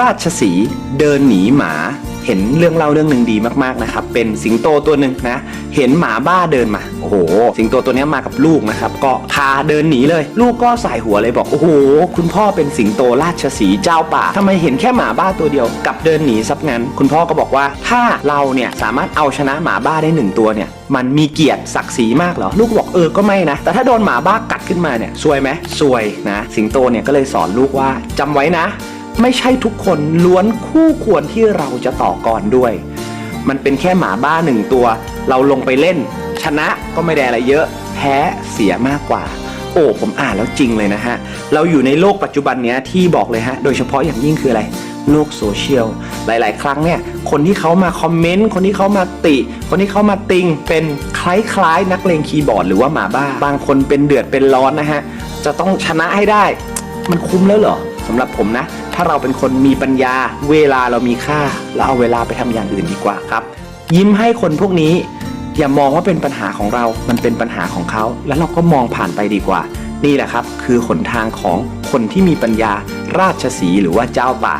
ราชสีเดินหนีหมา เห็นเรื่องเล่าเรื่องหนึ่งดีมากๆนะครับ เป็นสิงโตตัวหนึ่งนะ เห็นหมาบ้าเดินมา โอ้โห สิงโตตัวนี้มากับลูกนะครับ ก็พาเดินหนีเลย ลูกก็สายหัวเลยบอก โอ้โห คุณพ่อเป็นสิงโตราชสีเจ้าป่าทำไมเห็นแค่หมาบ้าตัวเดียวกับเดินหนีซับงั้น คุณพ่อก็บอกว่า ถ้าเราเนี่ยสามารถเอาชนะหมาบ้าได้หนึ่งตัวเนี่ยมันมีเกียรติศักดิ์ศรีมากเหรอ ลูกบอกเออก็ไม่นะ แต่ถ้าโดนหมาบ้ากัดขึ้นมาเนี่ยซวยไหมซวยนะ สิงโตเนี่ยก็เลยสอนลูกว่าจำไว้นะ ไม่ใช่ทุกคนล้วนคู่ควรที่เราจะต่อกรด้วย มันเป็นแค่หมาบ้าหนึ่งตัว เราลงไปเล่น ชนะก็ไม่ได้อะไรเยอะ แพ้เสียมากกว่า โอ้ผมอ่านแล้วจริงเลยนะฮะ เราอยู่ในโลกปัจจุบันเนี้ยที่บอกเลยฮะ โดยเฉพาะอย่างยิ่งคืออะไรโลกโซเชียลหลาย ๆ ครั้งเนี่ย คนที่เขามาคอมเมนต์ คนที่เขามาติ คนที่เขามาติง เป็นคล้าย ๆ นักเลงคีย์บอร์ดหรือว่าหมาบ้า บางคนเป็นเดือดเป็นร้อนนะฮะ จะต้องชนะให้ได้ มันคุ้มแล้วเหรอ สำหรับผมนะ ถ้าเราเป็นคนมีปัญญา เวลาเรามีค่าเราเอาเวลาไปทำอย่างอื่นดีกว่าครับ ยิ้มให้คนพวกนี้ อย่ามองว่าเป็นปัญหาของเรา มันเป็นปัญหาของเขา แล้วเราก็มองผ่านไปดีกว่า นี่แหละครับ คือหนทางของคนที่มีปัญญาราชสีห์หรือว่าเจ้าป่า